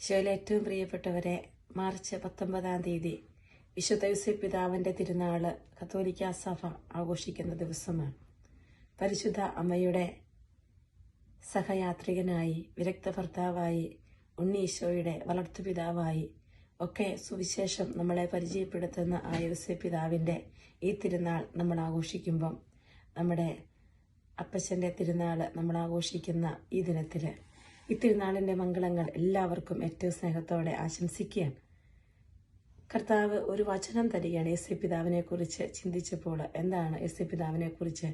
ഈശോയിലെ ഏറ്റവും പ്രിയപ്പെട്ടവരെ മാർച്ച് പത്തൊമ്പതാം തീയതി വിശുദ്ധ യൂസഫ് പിതാവിന്റെ തിരുനാൾ കത്തോലിക്ക സഭ ആഘോഷിക്കുന്ന ദിവസമാണ്. പരിശുദ്ധ അമ്മയുടെ സഹയാത്രികനായി വിരക്ത ഭർത്താവായി ഉണ്ണി ഈശോയുടെ വളർത്തുപിതാവായി ഒക്കെ സുവിശേഷം നമ്മളെ പരിചയപ്പെടുത്തുന്ന ആ യൂസഫ് പിതാവിന്റെ ഈ തിരുനാൾ നമ്മൾ ആഘോഷിക്കുമ്പം നമ്മുടെ അപ്പച്ചന്റെ തിരുനാൾ നമ്മൾ ആഘോഷിക്കുന്ന ഈ ദിനത്തിൽ ഈ തിരുനാളിന്റെ മംഗളങ്ങൾ എല്ലാവർക്കും ഏറ്റവും സ്നേഹത്തോടെ ആശംസിക്കുകയാണ്. കർത്താവ് ഒരു വചനം തരികയാണ് എസ് എ പിതാവിനെ കുറിച്ച് ചിന്തിച്ചപ്പോൾ. എന്താണ് എസ് എ പിതാവിനെ കുറിച്ച്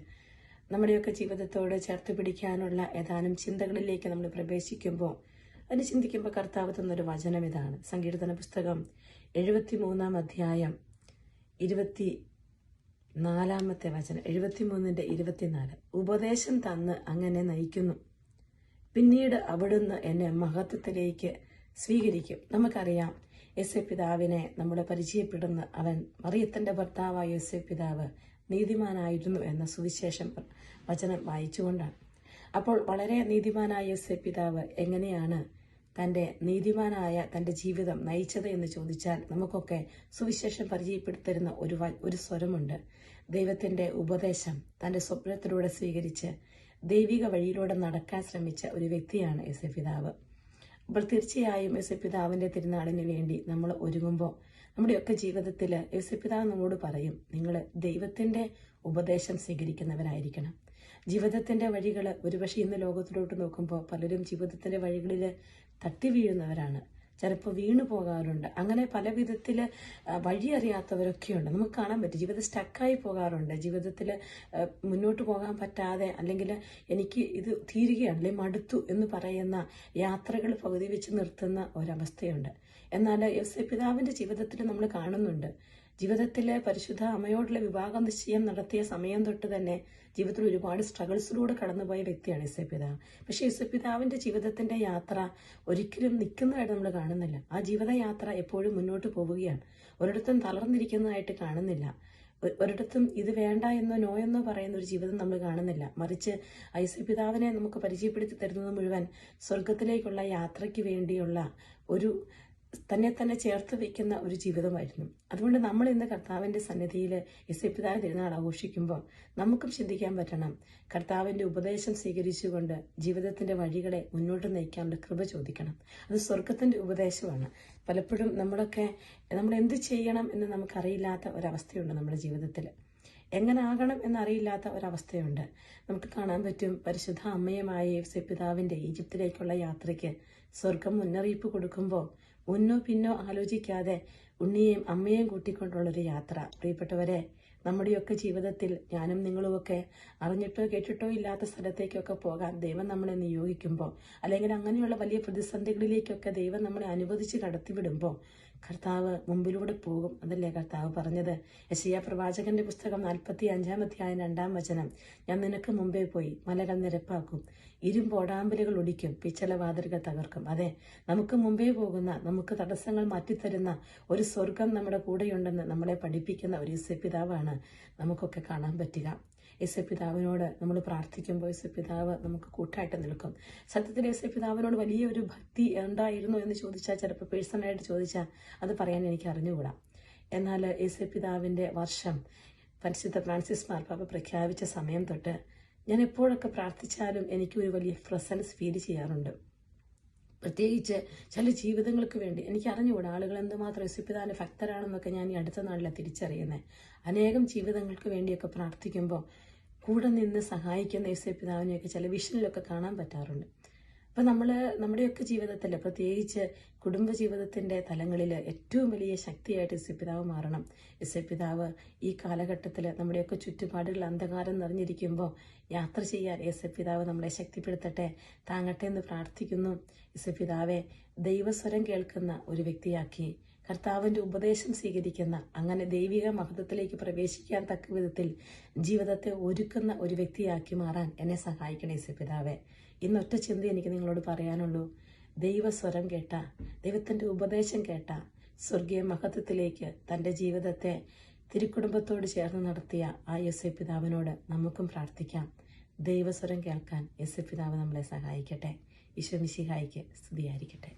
നമ്മുടെയൊക്കെ ജീവിതത്തോട് ചേർത്ത് പിടിക്കാനുള്ള ഏതാനും ചിന്തകളിലേക്ക് നമ്മൾ പ്രവേശിക്കുമ്പോൾ അതിന് ചിന്തിക്കുമ്പോൾ കർത്താവ് തന്നൊരു വചനം ഇതാണ്. സങ്കീർത്തന പുസ്തകം എഴുപത്തി മൂന്നാം അധ്യായം ഇരുപത്തി നാലാമത്തെ വചനം എഴുപത്തി മൂന്നിന്റെ ഇരുപത്തിനാല്. ഉപദേശം തന്ന് അങ്ങനെ നയിക്കുന്നു. പിന്നീട് അവിടുന്ന് എന്നെ മഹത്വത്തിലേക്ക് സ്വീകരിക്കും. നമുക്കറിയാം എസ് പിതാവിനെ നമ്മളെ പരിചയപ്പെടുന്ന അവൻ മറിയത്തിന്റെ ഭർത്താവായ എസ് പിതാവ് നീതിമാനായിരുന്നു എന്ന സുവിശേഷം വചനം വായിച്ചുകൊണ്ടാണ്. അപ്പോൾ വളരെ നീതിമാനായ എസ് പിതാവ് എങ്ങനെയാണ് തന്റെ നീതിമാനായ തന്റെ ജീവിതം നയിച്ചത് എന്ന് ചോദിച്ചാൽ നമുക്കൊക്കെ സുവിശേഷം പരിചയപ്പെടുത്തരുന്ന ഒരു ഒരു സ്വരമുണ്ട്. ദൈവത്തിന്റെ ഉപദേശം തന്റെ സ്വപ്നത്തിലൂടെ സ്വീകരിച്ച് ദൈവിക വഴിയിലൂടെ നടക്കാൻ ശ്രമിച്ച ഒരു വ്യക്തിയാണ് എസ് എ പിതാവ്. അപ്പോൾ തീർച്ചയായും എസ് എ പിതാവിന്റെ തിരുനാളിന് വേണ്ടി നമ്മൾ ഒരുങ്ങുമ്പോൾ നമ്മുടെയൊക്കെ ജീവിതത്തിൽ എസ് എ പിതാവ് നമ്മോട് പറയും നിങ്ങൾ ദൈവത്തിന്റെ ഉപദേശം സ്വീകരിക്കുന്നവരായിരിക്കണം. ജീവിതത്തിന്റെ വഴികൾ ഒരുപക്ഷെ ഇന്ന് ലോകത്തിലോട്ട് നോക്കുമ്പോൾ പലരും ജീവിതത്തിന്റെ വഴികളിൽ തട്ടി വീഴുന്നവരാണ്. ചിലപ്പോൾ വീണു പോകാറുണ്ട്. അങ്ങനെ പല വിധത്തിൽ വഴി അറിയാത്തവരൊക്കെയുണ്ട് നമുക്ക് കാണാൻ പറ്റും. ജീവിതം സ്റ്റക്കായി പോകാറുണ്ട്. ജീവിതത്തിൽ മുന്നോട്ട് പോകാൻ പറ്റാതെ അല്ലെങ്കിൽ എനിക്ക് ഇത് തീരുകയാണ്. അല്ലെങ്കിൽ മടുത്തു എന്ന് പറയുന്ന യാത്രകൾ പകുതി വെച്ച് നിർത്തുന്ന ഒരവസ്ഥയുണ്ട്. എന്നാൽ എസ് പിതാവിന്റെ ജീവിതത്തിൽ നമ്മൾ കാണുന്നുണ്ട്. ജീവിതത്തിലെ പരിശുദ്ധ അമ്മയോടുള്ള വിവാഹ നിശ്ചയം നടത്തിയ സമയം തൊട്ട് തന്നെ ജീവിതത്തിൽ ഒരുപാട് സ്ട്രഗിൾസിലൂടെ കടന്നുപോയ വ്യക്തിയാണ് എസ് പിതാവ് പക്ഷേ എസ് ജീവിതത്തിന്റെ യാത്ര ഒരിക്കലും നിൽക്കുന്നതായിട്ട് നമ്മൾ കാണുന്നില്ല. ആ ജീവിതയാത്ര എപ്പോഴും മുന്നോട്ട് പോവുകയാണ്. ഒരിടത്തും തളർന്നിരിക്കുന്നതായിട്ട് കാണുന്നില്ല. ഒരിടത്തും ഇത് വേണ്ട എന്നോ നോ എന്നോ പറയുന്ന ഒരു ജീവിതം നമ്മൾ കാണുന്നില്ല. മറിച്ച് ഐസ പിതാവിനെ നമുക്ക് പരിചയപ്പെടുത്തി തരുന്നത് മുഴുവൻ സ്വർഗത്തിലേക്കുള്ള യാത്രയ്ക്ക് വേണ്ടിയുള്ള ഒരു തന്നെ തന്നെ ചേർത്ത് വയ്ക്കുന്ന ഒരു ജീവിതമായിരുന്നു. അതുകൊണ്ട് നമ്മൾ ഇന്ന് കർത്താവിന്റെ സന്നിധിയിൽ യശപ്പിതാവ് തിരുനാൾ ആഘോഷിക്കുമ്പോൾ നമുക്കും ചിന്തിക്കാൻ പറ്റണം. കർത്താവിന്റെ ഉപദേശം സ്വീകരിച്ചുകൊണ്ട് ജീവിതത്തിന്റെ വഴികളെ മുന്നോട്ട് നയിക്കാനുള്ള കൃപ ചോദിക്കണം. അത് സ്വർഗത്തിന്റെ ഉപദേശമാണ്. പലപ്പോഴും നമ്മളൊക്കെ നമ്മൾ എന്ത് ചെയ്യണം എന്ന് നമുക്കറിയില്ലാത്ത ഒരവസ്ഥയുണ്ട് നമ്മുടെ ജീവിതത്തിൽ. എങ്ങനെ ആകണം എന്നറിയില്ലാത്ത ഒരവസ്ഥയുണ്ട്. നമുക്ക് കാണാൻ പറ്റും പരിശുദ്ധ അമ്മയുമായ പിതാവിന്റെ ഈജിപ്തിലേക്കുള്ള യാത്രയ്ക്ക് സ്വർഗം മുന്നറിയിപ്പ് കൊടുക്കുമ്പോൾ മുന്നോ പിന്നോ ആലോചിക്കാതെ ഉണ്ണിയെയും അമ്മയെയും കൂട്ടിക്കൊണ്ടുള്ളൊരു യാത്ര. പ്രിയപ്പെട്ടവരെ നമ്മുടെയൊക്കെ ജീവിതത്തിൽ ഞാനും നിങ്ങളുമൊക്കെ അറിഞ്ഞിട്ടോ കേട്ടിട്ടോ ഇല്ലാത്ത സ്ഥലത്തേക്കൊക്കെ പോകാൻ ദൈവം നമ്മളെ നിയോഗിക്കുമ്പോൾ അല്ലെങ്കിൽ അങ്ങനെയുള്ള വലിയ പ്രതിസന്ധികളിലേക്കൊക്കെ ദൈവം നമ്മളെ അനുവദിച്ച് കടത്തിവിടുമ്പോൾ കർത്താവ് മുമ്പിലൂടെ പോകും അതല്ലേ കർത്താവ് പറഞ്ഞത്? യശയ പ്രവാചകന്റെ പുസ്തകം നാൽപ്പത്തി അധ്യായം രണ്ടാം വചനം. ഞാൻ നിനക്ക് മുമ്പേ പോയി മലകൾ നിരപ്പാക്കും. ഇരുമ്പോടാമ്പലുകൾ ഒടിക്കും പിച്ചള വാതിലുകൾ തകർക്കും. അതെ നമുക്ക് മുമ്പേ പോകുന്ന നമുക്ക് തടസ്സങ്ങൾ മാറ്റിത്തരുന്ന ഒരു സ്വർഗം നമ്മുടെ കൂടെയുണ്ടെന്ന് നമ്മളെ പഠിപ്പിക്കുന്ന ഒരു യശപിതാവാണ് നമുക്കൊക്കെ കാണാൻ പറ്റുക. യേശുപിതാവിനോട് നമ്മൾ പ്രാർത്ഥിക്കുമ്പോൾ യേശുപിതാവ് നമുക്ക് കൂട്ടായിട്ട് നിൽക്കും. സത്യത്തിൽ യേശുപിതാവിനോട് വലിയ ഒരു ഭക്തി ഉണ്ടായിരുന്നു എന്ന് ചോദിച്ചാൽ ചിലപ്പോൾ പേഴ്സണലായിട്ട് ചോദിച്ചാൽ അത് പറയാൻ എനിക്ക് അറിഞ്ഞുകൂടാ. എന്നാൽ യേശുപിതാവിന്റെ വർഷം പരിശുദ്ധ ഫ്രാൻസിസ് മാർപ്പാപ്പ പ്രഖ്യാപിച്ച സമയം തൊട്ട് ഞാൻ എപ്പോഴൊക്കെ പ്രാർത്ഥിച്ചാലും എനിക്ക് ഒരു വലിയ പ്രസൻസ് ഫീൽ ചെയ്യാറുണ്ട്. പ്രത്യേകിച്ച് ചില ജീവിതങ്ങൾക്ക് വേണ്ടി. എനിക്ക് അറിഞ്ഞുകൂടാ ആളുകൾ എന്തുമാത്രം യേശുപിതാവിന്റെ ഭക്തരാണെന്നൊക്കെ ഞാൻ ഈ അടുത്ത നാളിലാണ് തിരിച്ചറിയുന്നത് അനേകം ജീവിതങ്ങൾക്ക് വേണ്ടിയൊക്കെ പ്രാർത്ഥിക്കുമ്പോൾ കൂടെ നിന്ന് സഹായിക്കുന്ന യേശുപിതാവിനെയൊക്കെ ചില വിഷനിലൊക്കെ കാണാൻ പറ്റാറുണ്ട്. അപ്പം നമ്മൾ നമ്മുടെയൊക്കെ ജീവിതത്തിൽ പ്രത്യേകിച്ച് കുടുംബ ജീവിതത്തിന്റെ തലങ്ങളിൽ ഏറ്റവും വലിയ ശക്തിയായിട്ട് യേശുപിതാവ് മാറണം. യേശുപിതാവ് ഈ കാലഘട്ടത്തിൽ നമ്മുടെയൊക്കെ ചുറ്റുപാടുകൾ അന്ധകാരം നിറഞ്ഞിരിക്കുമ്പോൾ യാത്ര ചെയ്യാൻ യേശുപിതാവ് നമ്മളെ ശക്തിപ്പെടുത്തട്ടെ താങ്ങട്ടെ എന്ന് പ്രാർത്ഥിക്കുന്നു. യേശുപിതാവെ ദൈവസ്വരം കേൾക്കുന്ന ഒരു വ്യക്തിയാക്കി കർത്താവിന്റെ ഉപദേശം സ്വീകരിക്കുന്ന അങ്ങനെ ദൈവിക മഹത്വത്തിലേക്ക് പ്രവേശിക്കാൻ തക്ക വിധത്തിൽ ജീവിതത്തെ ഒരുക്കുന്ന ഒരു വ്യക്തിയാക്കി മാറാൻ എന്നെ സഹായിക്കണേ യേശുപിതാവെ ഇന്നൊറ്റ ചിന്ത എനിക്ക് നിങ്ങളോട് പറയാനുള്ളൂ. ദൈവസ്വരം കേട്ട ദൈവത്തിന്റെ ഉപദേശം കേട്ട സ്വർഗീയ മഹത്വത്തിലേക്ക് തന്റെ ജീവിതത്തെ തിരുക്കുടുംബത്തോട് ചേർന്ന് നടത്തിയ ആ യെസ് പിതാവിനോട് നമുക്കും പ്രാർത്ഥിക്കാം. ദൈവസ്വരം കേൾക്കാൻ യെസ് പിതാവ് നമ്മളെ സഹായിക്കട്ടെ. ഈശോ മിശിഹായിക്ക് സ്തുതിയായിരിക്കട്ടെ.